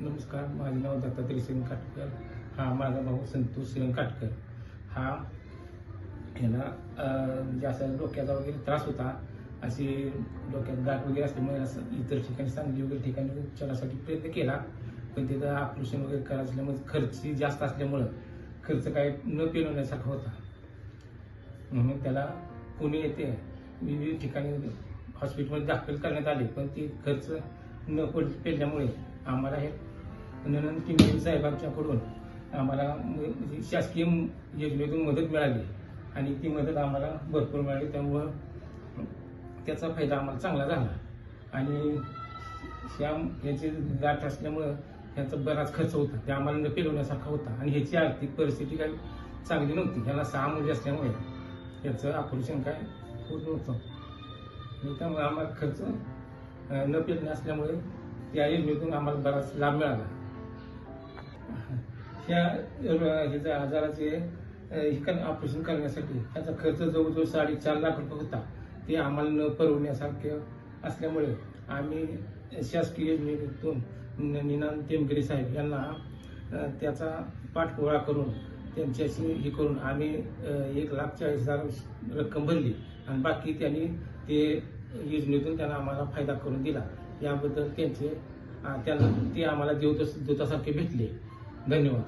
नमस्कार माझे नाव दत्तात्रय सिंग काटकर. हा माझा भाऊ संतोष सिंग काटकर. हा ह्याला अं, म्हणजे डोक्याचा वगैरे त्रास होता. असे डोक्यात गाठ वगैरे असल्यामुळे असं इतर ठिकाणी सांगली वगैरे ठिकाणी उपचारासाठी प्रयत्न केला. पण तिथं ऑपरेशन वगैरे करायचं असल्यामुळे खर्च जास्त असल्यामुळं खर्च काय न पेलवण्यासारखा होता. म्हणून त्याला पुणे येथे विविध ठिकाणी हॉस्पिटलमध्ये दाखल करण्यात आले. पण ते खर्च न पड पेलल्यामुळे आम्हाला हे ननंद टिंबे साहेबांच्याकडून आम्हाला म्हणजे शासकीय योजनेतून मदत मिळाली. आणि ती मदत आम्हाला भरपूर मिळाली. त्यामुळं त्याचा फायदा आम्हाला चांगला झाला. आणि श्याम याची गाठ असल्यामुळं ह्याचा बराच खर्च होता. ते आम्हाला न पेलवण्यासारखा होता. आणि ह्याची आर्थिक परिस्थिती काही चांगली नव्हती. ह्याला सहा मुली असल्यामुळे याचं ऑपरेशन काय होत नव्हतं. त्यामुळे आम्हाला खर्च न पेलणे असल्यामुळे त्या योजनेतून आम्हाला बराच लाभ मिळाला. ह्या ह्याच्या आजाराचे ऑपरेशन करण्यासाठी त्याचा खर्च जवळजवळ साडेचार लाख रुपये होता. ते आम्हाला न परवडण्यासारखे असल्यामुळे आम्ही शासकीय योजनेतून निनान तेमगिरी साहेब यांना त्याचा पाठपुरा करून त्यांच्याशी हे करून आम्ही एक लाख चाळीस हजार रक्कम भरली. आणि बाकी त्यांनी ते योजनेतून त्यांना आम्हाला फायदा करून दिला. याबद्दल त्यांचे त्यांना ते आम्हाला देवत देवतासारखे भेटले. धन्यवाद.